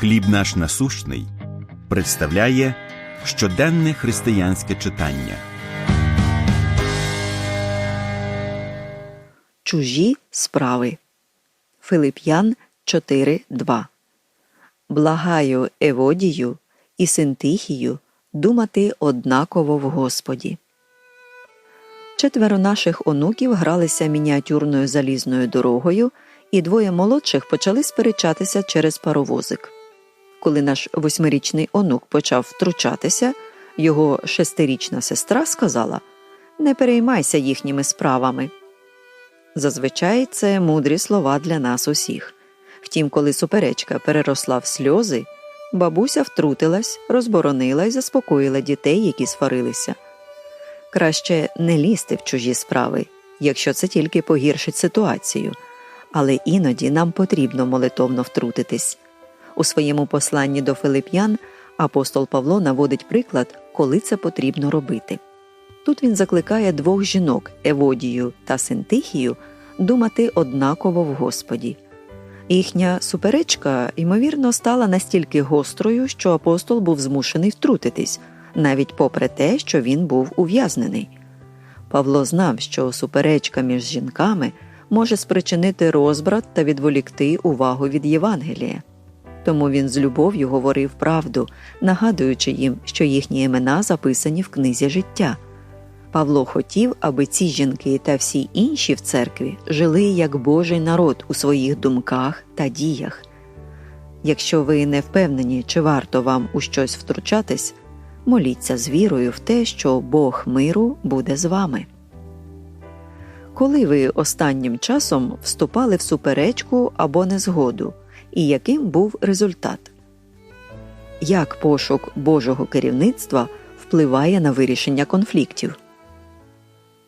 Хліб наш насущний представляє щоденне християнське читання. Чужі справи. Филип'ян 4.2 Благаю Еводію і Синтихію думати однаково в Господі. Четверо наших онуків гралися мініатюрною залізною дорогою, і двоє молодших почали сперечатися через паровозик. Коли наш восьмирічний онук почав втручатися, його шестирічна сестра сказала Не переймайся їхніми справами. Зазвичай це мудрі слова для нас усіх. Втім, коли суперечка переросла в сльози, бабуся втрутилась, розборонила і заспокоїла дітей, які сварилися. Краще не лізти в чужі справи, якщо це тільки погіршить ситуацію, але іноді нам потрібно молитовно втрутитись. У своєму посланні до Филип'ян апостол Павло наводить приклад, коли це потрібно робити. Тут він закликає двох жінок Еводію та Синтихію думати однаково в Господі. Їхня суперечка, ймовірно, стала настільки гострою, що апостол був змушений втрутитись, навіть попри те, що він був ув'язнений. Павло знав, що суперечка між жінками може спричинити розбрат та відволікти увагу від Євангелія. Тому він з любов'ю говорив правду, нагадуючи їм, що їхні імена записані в книзі життя. Павло хотів, аби ці жінки та всі інші в церкві жили як Божий народ у своїх думках та діях. Якщо ви не впевнені, чи варто вам у щось втручатись, моліться з вірою в те, що Бог миру буде з вами. Коли ви останнім часом вступали в суперечку або незгоду, і яким був результат? Як пошук Божого керівництва впливає на вирішення конфліктів?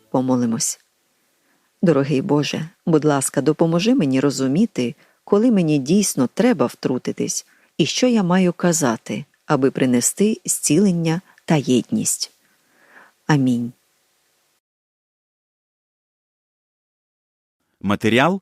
Помолимось. Дорогий Боже, будь ласка, допоможи мені розуміти, коли мені дійсно треба втрутитись, і що я маю казати, аби принести зцілення та єдність. Амінь. Матеріал